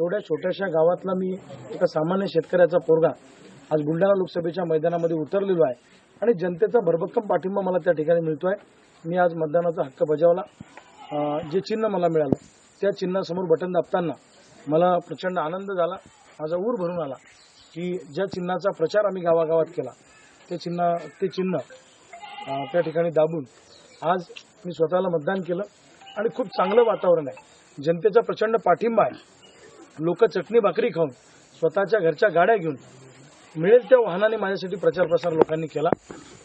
एवढ्या छोट्याशा गावातला मी एका सामान्य शेतकऱ्याचा पोरगा आज बुलढाणा लोकसभेच्या मैदानामध्ये उतरलेलो आहे. आणि जनतेचा भरभक्कम पाठिंबा मला त्या ठिकाणी मिळतोय. मी आज मतदानाचा हक्क बजावला. जे चिन्ह मला मिळालं त्या चिन्हासमोर बटन दाबताना मला प्रचंड आनंद झाला. माझा ऊर भरून आला की ज्या चिन्हाचा प्रचार आम्ही गावागावात केला ते चिन्ह ते चिन्ह त्या ठिकाणी दाबून आज मी स्वतःला मतदान केलं. आणि खूप चांगलं वातावरण आहे. जनतेचा प्रचंड पाठिंबा आहे. लोक चटणी भाकरी खाऊन स्वतःच्या घरच्या गाड्या घेऊन मिळेल त्या वाहनाने माझ्यासाठी प्रचार प्रसार लोकांनी केला.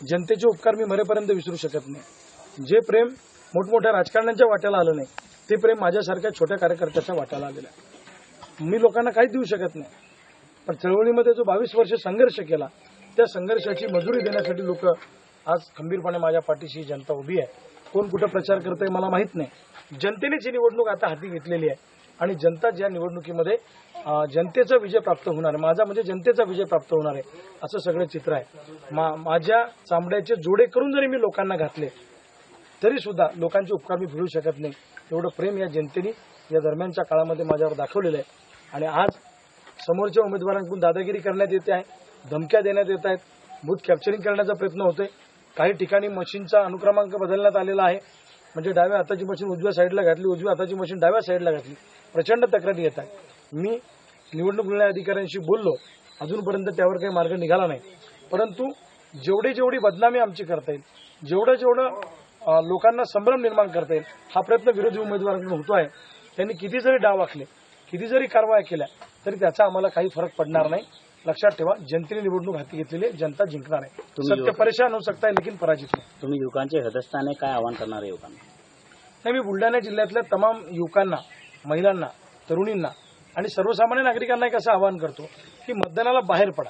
जनतेचे उपकार मी मरेपर्यंत विसरू शकत नाही. जे प्रेम मोठमोठ्या राजकारण्यांच्या वाट्याला आलं नाही ते प्रेम माझ्यासारख्या छोट्या कार्यकर्त्याच्या वाट्याला आलेलं आहे. मी लोकांना काहीच देऊ शकत नाही. पण चळवळीमध्ये जो बावीस वर्ष संघर्ष केला त्या संघर्षाची मजुरी देण्यासाठी लोक आज खंबीरपणे माझ्या पाठीशी जनता उभी आहे. कोण कुठं प्रचार करतंय मला माहीत नाही. जनतेनेच ही निवडणूक आता हाती घेतलेली आहे. आणि जनता ज्या निवडणुकीमध्ये जनतेचा विजय प्राप्त होणार आहे माझा म्हणजे जनतेचा विजय प्राप्त होणार आहे असं सगळं चित्र आहे. मा माझ्या चांबड्याचे जोडे करून जरी मी लोकांना घातले तरी सुद्धा लोकांचे उपकार मी फिरू शकत नाही. एवढं प्रेम या जनतेने या दरम्यानच्या काळामध्ये माझ्यावर दाखवलेलं आहे. आणि आज समोरच्या उमेदवारांकडून दादागिरी करण्यात येते आहे धमक्या देण्यात येत आहेत बूथ कॅप्चरिंग करण्याचा प्रयत्न होतोय. काही ठिकाणी मशीनचा अनुक्रमांक बदलण्यात आलेला आहे. म्हणजे डाव्या हाताची मशीन उजव्या साईडला घातली उजव्या हाताची मशीन डाव्या साईडला घातली. प्रचंड तक्रारी येत आहे मी निवडणूक निर्णय अधिकाऱ्यांशी बोललो. अजूनपर्यंत त्यावर काही मार्ग निघाला नाही. परंतु जेवढी जेवढी बदनामी आमची करता येईल जेवढं जेवढं लोकांना संभ्रम निर्माण करता येईल हा प्रयत्न विरोधी उमेदवारांकडून होतो आहे त्यांनी किती जरी डाव आखले किती जरी कारवाया केल्या तरी त्याचा आम्हाला काही फरक पडणार नाही. लक्षात ठेवा जनतेने निवडणूक हाती घेतलेली जनता जिंकणार आहे. सत्य परेशान होऊ सकता है लेकिन पराजित नाही. तुम्ही युवकांचे हृदयस्थाने काय आवाहन करणार आहे युवकांना नाही मी बुलढाणा जिल्ह्यातल्या तमाम युवकांना महिलांना तरुणींना आणि सर्वसामान्य नागरिकांना एक असं आवाहन करतो की मतदानाला बाहेर पडा.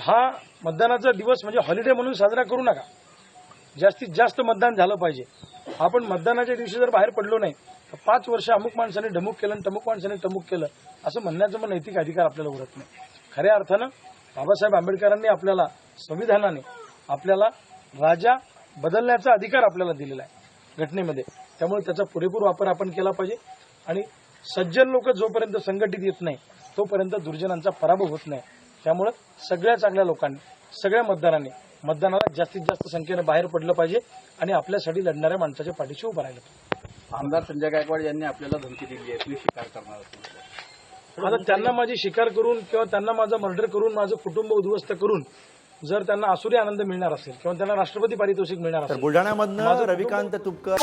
हा मतदानाचा दिवस म्हणजे हॉलिडे म्हणून साजरा करू नका. जास्तीत जास्त मतदान झालं पाहिजे. आपण मतदानाच्या दिवशी जर बाहेर पडलो नाही तर पाच वर्ष अमुक माणसाने ढमुक केलं आणि तमुक माणसाने टमुक केलं असं म्हणण्याचं मग नैतिक अधिकार आपल्याला उरत नाही. खऱ्या अर्थानं बाबासाहेब आंबेडकरांनी आपल्याला संविधानाने आपल्याला राजा बदलण्याचा अधिकार आपल्याला दिलेला आहे घटनेमध्ये. त्यामुळे त्याचा पुरेपूर वापर आपण केला पाहिजे. आणि सज्जन लोक जोपर्यंत संघटित येत नाही तोपर्यंत दुर्जनांचा पराभव होत नाही. त्यामुळे सगळ्या चांगल्या लोकांनी सगळ्या मतदारांनी मतदानाला जास्तीत जास्त संख्येनं बाहेर पडलं पाहिजे आणि आपल्यासाठी लढणाऱ्या माणसाच्या पाठीशी उभं राहिलं आमदार संजय गायकवाड यांनी आपल्याला धमकी दिली आहे. तुम्ही स्वीकार करणार आता त्यांना माझी शिकार करून किंवा त्यांना माझा मर्डर करून माझं कुटुंब उद्ध्वस्त करून जर त्यांना आसुरी आनंद मिळणार असेल किंवा त्यांना राष्ट्रपती पारितोषिक मिळणार असेल बुलढाण्यामधनं माझं रविकांत तुपकर.